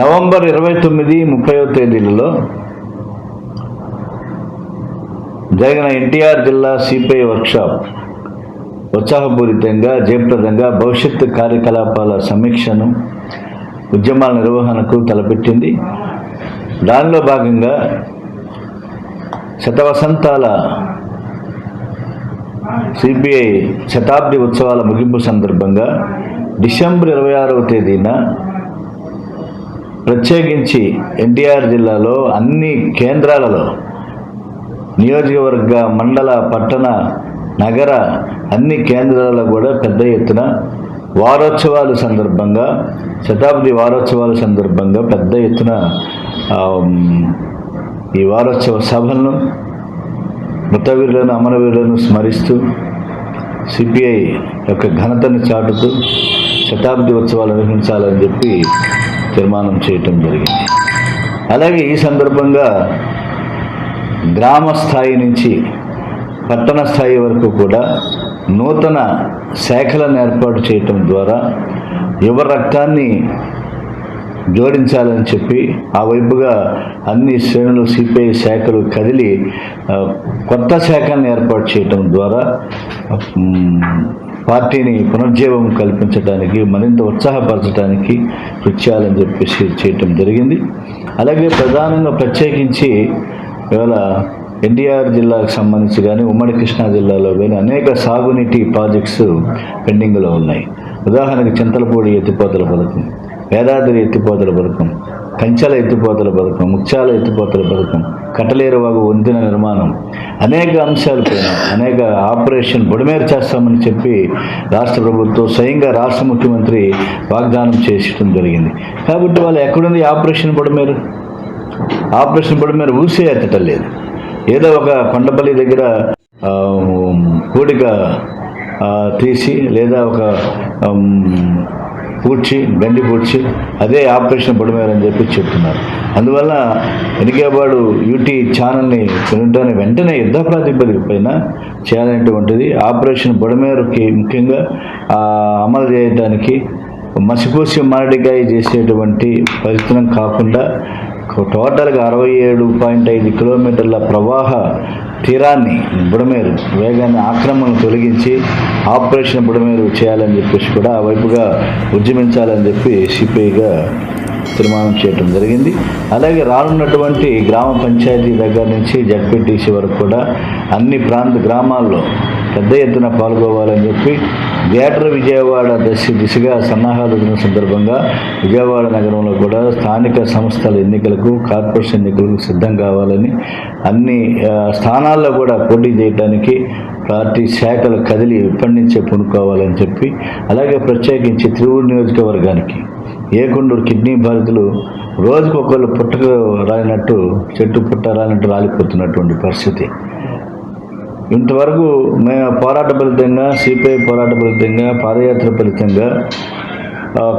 November ఇరవై తొమ్మిది ముప్పైవ తేదీలలో జరిగిన ఎన్టీఆర్ జిల్లా సిపిఐ వర్క్షాప్ ఉత్సాహపూరితంగా జయప్రదంగా భవిష్యత్తు కార్యకలాపాల సమీక్షను ఉద్యమాల నిర్వహణకు తలపెట్టింది. దానిలో భాగంగా శతవసంతాల సిపిఐ శతాబ్ది ఉత్సవాల ముగింపు సందర్భంగా డిసెంబర్ ఇరవై ఆరవ తేదీన ప్రత్యేకించి ఎన్టీఆర్ జిల్లాలో అన్ని కేంద్రాలలో నియోజకవర్గ మండల పట్టణ నగర అన్ని కేంద్రాలలో కూడా పెద్ద ఎత్తున వారోత్సవాల సందర్భంగా శతాబ్ది వారోత్సవాల సందర్భంగా పెద్ద ఎత్తున ఈ వారోత్సవ సభలను మృతవీరులను అమరవీరులను స్మరిస్తూ సిపిఐ యొక్క ఘనతను చాటుతూ శతాబ్ది ఉత్సవాలు నిర్వహించాలని చెప్పి తీర్మానం చేయటం జరిగింది. అలాగే ఈ సందర్భంగా గ్రామ స్థాయి నుంచి పట్టణ స్థాయి వరకు కూడా నూతన శాఖలను ఏర్పాటు చేయటం ద్వారా యువ రక్తాన్ని జోడించాలని చెప్పి ఆ వైపుగా అన్ని శ్రేణులు సిపిఐ శాఖలు కదిలి కొత్త శాఖలను ఏర్పాటు చేయటం ద్వారా పార్టీని పునర్జీవం కల్పించడానికి మరింత ఉత్సాహపరచడానికి కృషి చేయాలని చెప్పేసి చేయటం జరిగింది. అలాగే ప్రధానంగా ప్రత్యేకించి ఇవాళ ఎన్టీఆర్ జిల్లాకు సంబంధించి కానీ ఉమ్మడి కృష్ణా జిల్లాలో కానీ అనేక సాగునీటి ప్రాజెక్ట్స్ పెండింగ్లో ఉన్నాయి. ఉదాహరణకు చింతలపూడి ఎత్తిపోతల పథకం వేదాద్రి ఎత్తిపోతల పథకం కంచెల ఎత్తిపోతల పథకం ముత్యాల ఎత్తిపోతల పథకం కట్టలేరువాగు వంతెన నిర్మాణం. అనేక అంశాలపైన అనేక ఆపరేషన్ బుడమేరు చేస్తామని చెప్పి రాష్ట్ర ప్రభుత్వం స్వయంగా రాష్ట్ర ముఖ్యమంత్రి వాగ్దానం చేసడం జరిగింది. కాబట్టి వాళ్ళు ఎక్కడుంది ఆపరేషన్ బుడమేరు? ఆపరేషన్ బుడమేరు మీరు ఊసే ఎత్తటం లేదు. ఏదో ఒక కొండపల్లి దగ్గర కోడిక తీసి లేదా ఒక పూడ్చి గండి పూడ్చి అదే ఆపరేషన్ పొడిమేరని చెప్పి చెప్తున్నారు. అందువల్ల ఎనికేవాడు యూటీ ఛానల్ని కొనటాన్ని వెంటనే యుద్ధ ప్రాతిపదిక పైన చేయాలనేటువంటిది ఆపరేషన్ పొడిమేరకి ముఖ్యంగా అమలు చేయడానికి మసిపోసి మారడికాయ చేసేటువంటి పరిస్థితి కాకుండా టోటల్గా అరవై ఏడు పాయింట్ ఐదు కిలోమీటర్ల ప్రవాహ తీరాన్ని బుడమేరు వేగాన్ని ఆక్రమణ తొలగించి ఆపరేషన్ బుడమేరు చేయాలని చెప్పేసి కూడా ఆ వైపుగా ఉద్యమించాలని చెప్పి సిపిఐగా తీర్మానం చేయడం జరిగింది. అలాగే రానున్నటువంటి గ్రామ పంచాయతీ దగ్గర నుంచి జడ్పీటీసీ వరకు కూడా అన్ని ప్రాంత గ్రామాల్లో పెద్ద ఎత్తున పాల్గొవాలని చెప్పి గ్రేటర్ విజయవాడ దశ దిశగా సన్నాహాలు జరిగిన సందర్భంగా విజయవాడ నగరంలో కూడా స్థానిక సంస్థల ఎన్నికలకు కార్పొరేషన్ ఎన్నికలకు సిద్ధం కావాలని అన్ని స్థానాల్లో కూడా పోటీ చేయడానికి పార్టీ శాఖలు కదిలి ఇప్పటి నుంచే పూనుకోవాలని చెప్పి అలాగే ప్రత్యేకించి తిరువురు నియోజకవర్గానికి ఏకొండూరు కిడ్నీ బాధితులు రోజుకొకళ్ళు పుట్టక రాలినట్టు చెట్టు పుట్ట రాలినట్టు రాలిపోతున్నటువంటి పరిస్థితి. ఇంతవరకు మేము పోరాట ఫలితంగా సిపిఐ పోరాట ఫలితంగా పాదయాత్ర ఫలితంగా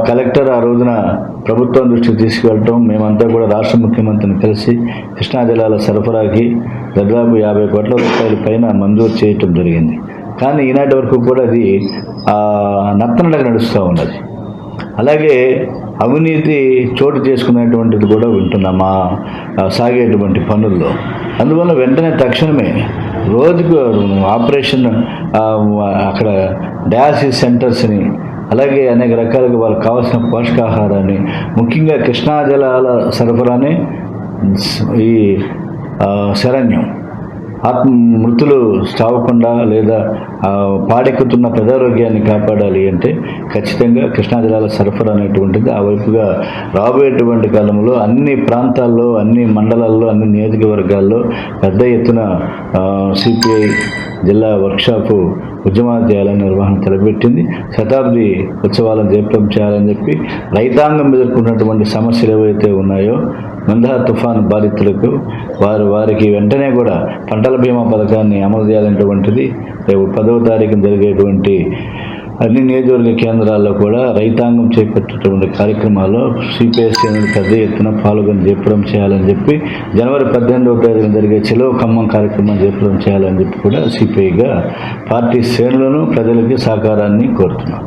కలెక్టర్ ఆ రోజున ప్రభుత్వం దృష్టికి తీసుకెళ్ళటం మేమంతా కూడా రాష్ట్ర ముఖ్యమంత్రిని కలిసి కృష్ణా జిల్లాల సరఫరాకి దాదాపు యాభై కోట్ల రూపాయల పైన మంజూరు చేయటం జరిగింది. కానీ ఈనాటి వరకు కూడా అది నత్తనడగా నడుస్తూ ఉన్నది. అలాగే అవినీతి చోటు చేసుకునేటువంటిది కూడా వింటున్నాం మా సాగేటువంటి పనుల్లో. అందువల్ల వెంటనే తక్షణమే రోజుకు ఆపరేషన్ అక్కడ డయాలసిస్ సెంటర్స్ని అలాగే అనేక రకాలుగా వాళ్ళకి కావాల్సిన పోషకాహారాన్ని ముఖ్యంగా కృష్ణా జలాల సరఫరానే ఈ శరణ్యం. ఆత్మ మృతులు చావకుండా లేదా పాడెక్కుతున్న ప్రజారోగ్యాన్ని కాపాడాలి అంటే ఖచ్చితంగా కృష్ణా జిల్లాల సరఫరా అనేటువంటిది ఆ వైపుగా రాబోయేటువంటి కాలంలో అన్ని ప్రాంతాల్లో అన్ని మండలాల్లో అన్ని నియోజకవర్గాల్లో పెద్ద ఎత్తున సిపిఐ జిల్లా వర్క్షాపు ఉద్యమాధ్యాయాల నిర్వహణ తలపెట్టింది. శతాబ్ది ఉత్సవాలను జయప్రదం చేయాలని చెప్పి రైతాంగం ఎదుర్కొన్నటువంటి సమస్యలు ఏవైతే ఉన్నాయో మందా తుఫాను బాధితులకు వారు వారికి వెంటనే కూడా పంటల బీమా పథకాన్ని అమలు చేయాలనేటువంటిది రేపు పదవ తారీఖున జరిగేటువంటి అన్ని నియోజకవర్గ కేంద్రాల్లో కూడా రైతాంగం చేపట్టేటువంటి కార్యక్రమాల్లో సిపిఎస్సీ అనేది పెద్ద ఎత్తున పాల్గొని చెప్పడం చేయాలని చెప్పి జనవరి పద్దెనిమిదవ తేదీన జరిగే చెలో ఖమ్మం కార్యక్రమం జయప్రదం చేయాలని చెప్పి కూడా సిపిఐగా పార్టీ శ్రేణులను ప్రజలకి సహకారాన్ని కోరుతున్నాం.